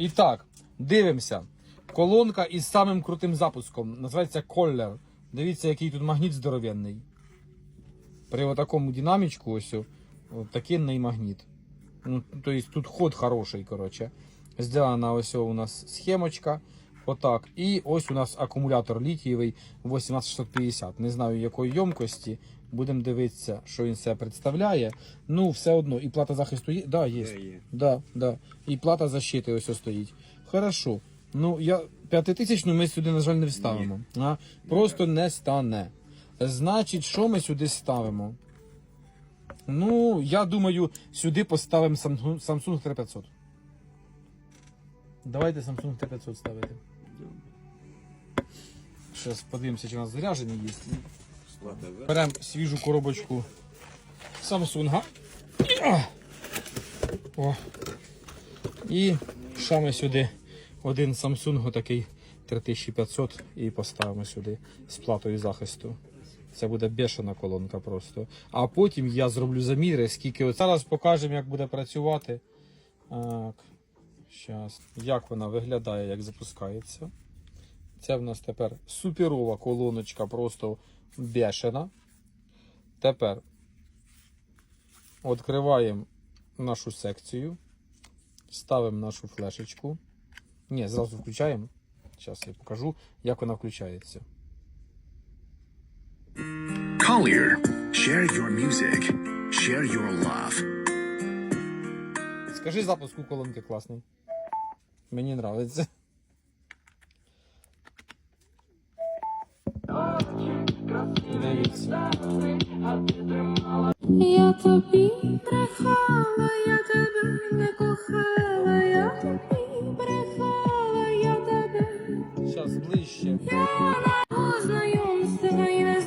І так, дивимося. Колонка із самим крутим запуском. Називається Коллер. Дивіться, який тут магніт здоровенний. При такому динамічку ось такий магніт. Ну, Тобто тут ход хороший, коротше. Сделана ось у нас схемочка. Отак. І ось у нас акумулятор літієвий 18650. Не знаю якої ємкості. Будемо дивитися, що він себе представляє. Ну, все одно, і плата захисту є. Да, є. Є. Да, да. І плата защити ось ось стоїть. Хорошо. Ну, я п'ятитисячну ми сюди, на жаль, не вставимо. А? Просто не стане. Значить, що ми сюди ставимо? Ну, я думаю, сюди поставимо Samsung 3500. Давайте Samsung 3500 ставити. Зараз подивимося, чи у нас заряджені є. Беремо свіжу коробочку Samsung. О. І шами сюди один Samsung такий 3500 і поставимо сюди з платою захисту. Це буде бешена колонка просто. А потім я зроблю заміри, скільки. Зараз покажемо, як буде працювати. Так. Щас. Як вона виглядає, як запускається. Це в нас тепер суперова колоночка, просто бешена. Тепер відкриваємо нашу секцію, ставимо нашу флешечку. Ні, зразу включаємо. Зараз я покажу, як вона включається. Collier. Share your music. Share your love. Скажи запуск у колонки класний. Мені подобається. Дивіться. Я тобі брехала, я тебе не кохала, я тобі брехала, я тебе Зараз ближче. з тебе і не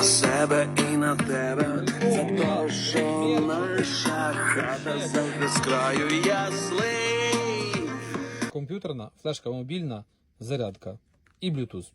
на себе і на тебе. За те, що наша хата за безкраю. Я злий. комп'ютерна, флешка мобільна, зарядка і Bluetooth.